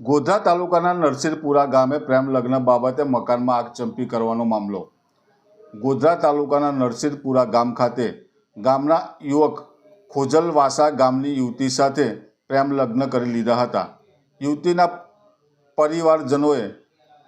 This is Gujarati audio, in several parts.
ગોધરા તાલુકાના નરસિંહપુરા ગામે પ્રેમ લગ્ન બાબતે મકાનમાં આગ ચંપી કરવાનો મામલો. ગોધરા તાલુકાના નરસિંહપુરા ગામ ખાતે ગામના યુવક ખોજલવાસા ગામની યુવતી સાથે પ્રેમ લગ્ન કરી લીધા હતા. યુવતીના પરિવારજનોએ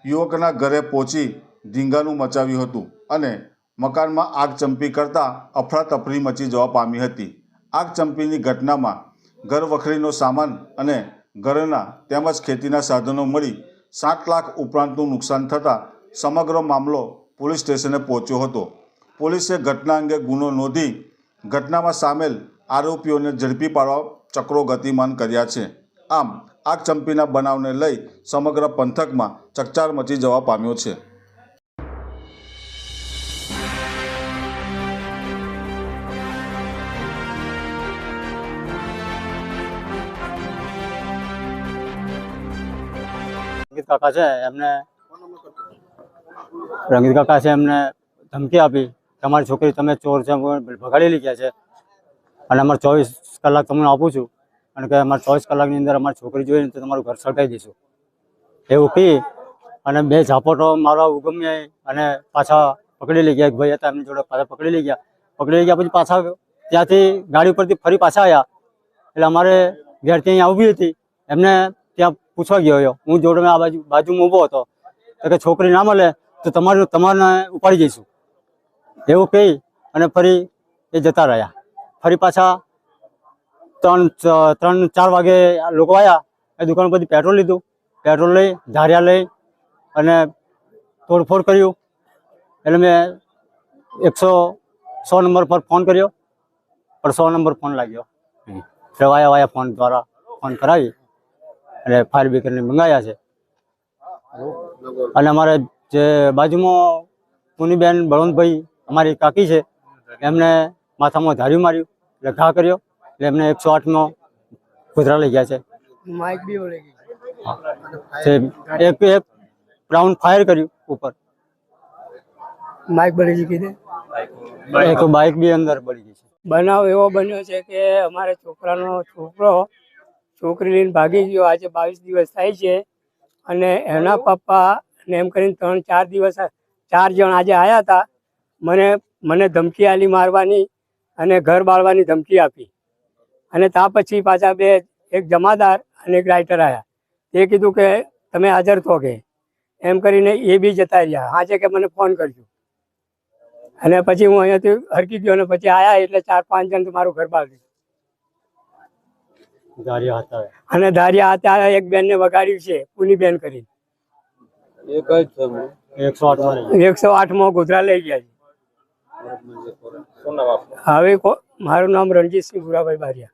યુવકના ઘરે પહોંચી ધીંગાનું મચાવ્યું હતું અને મકાનમાં આગ ચંપી કરતાં અફરાતફરી મચી જવા પામી હતી. આગ ચંપીની ઘટનામાં ઘર વખરીનો સામાન અને ઘરના તેમજ ખેતીના સાધનો મળી સાત લાખ ઉપરાંતનું નુકસાન થતાં સમગ્ર મામલો પોલીસ સ્ટેશને પહોંચ્યો હતો. પોલીસે ઘટના અંગે ગુનો નોંધી ઘટનામાં સામેલ આરોપીઓને ઝડપી પાડવા ચક્રો ગતિમાન કર્યા છે. આમ, આગ ચંપીના બનાવને લઈ સમગ્ર પંથકમાં ચકચાર મચી જવા પામ્યો છે. રંગીત કાકા છે, એમને રંગીત કાકા છે, એમને ધમકી આપી. તમારી છોકરી તમે ચોર છે ભગાડી લઈ ગયા છે. અને અમારે ચોવીસ કલાક તમને આપું છું. અને કે અમારે ચોવીસ કલાકની અંદર અમારી છોકરી જોઈએ તો તમારું ઘર સળગાવી દઈશું એવું કહી અને બે ઝાપટો મારવા ઉગમ્યા અને પાછા પકડી લઈ ગયા. એક ભાઈ હતા, એમની જોડે પાછા પકડી લઈ ગયા. પકડી લઈ ગયા પછી પાછા ત્યાંથી ગાડી ઉપરથી ફરી પાછા આવ્યા એટલે અમારે ઘેરથી અહીંયા ઊભી હતી. એમને ત્યાં પૂછવા ગયો હતો હું જોડે આ બાજુ બાજુમાં ઊભો હતો. તો કે છોકરી ના મળે તો તમારું તમારને ઉપાડી જઈશું. એવું કહી અને ફરી એ જતા રહ્યા. ફરી પાછા ત્રણ ત્રણ, ચાર વાગે લોકો આવ્યા એ દુકાન પરથી પેટ્રોલ લીધું. પેટ્રોલ લઈ, ધાર્યા લઈ અને તોડફોડ કર્યું. એટલે મેં એકસો સો નંબર પર ફોન કર્યો. પણ સો નંબર ફોન લાગ્યો વાયા વાયા ફોન દ્વારા ફોન કરાવી. અને ફાયર બ્રિગેડને મંગાવ્યા છે. અને અમારે જે બાજુમાં પુનીબેન બળવંતભાઈ અમારી કાકી છે એમને માથામાં ધાર્યું માર્યું એટલે ઘા કર્યો એટલે એમને એકસો આઠમાં કુતરા લઈ ગયા છે. એક એક રાઉન્ડ ફાયર કર્યું ઉપર. માઇક બળી ગઈ કીધે? બાઇક બી અંદર બળી ગઈ છે. બનાવ એવો બન્યો છે કે અમારા છોકરાનો છોકરો છોકરી લઈને ભાગી ગયો. આજે બાવીસ દિવસ થાય છે અને એના પપ્પા ને એમ કરીને ત્રણ ચાર દિવસ ચાર જણ આજે આવ્યા હતા. મને મને ધમકી આલી મારવાની અને ઘર બાળવાની ધમકી આપી. અને તા પછી પાછા બે એક જમાદાર અને એક રાઇટર આવ્યા એ કીધું કે તમે હાજર થો કે. એમ કરીને એ બી જતા રહ્યા. આજે કે મને ફોન કરજો. અને પછી હું અહીંયાથી હરકી ગયો અને પછી આવ્યા એટલે ચાર પાંચ જણ તો મારું ઘર બાળ્યું અને ધારિયા હતા એક બેન ને વગાડ્યું છે પુની બેન કરી એકસો આઠમાં ગોધરા લઈ ગયા છે. હવે કો- મારું નામ રણજીતસિંહ ભુરાભાઈ બારિયા.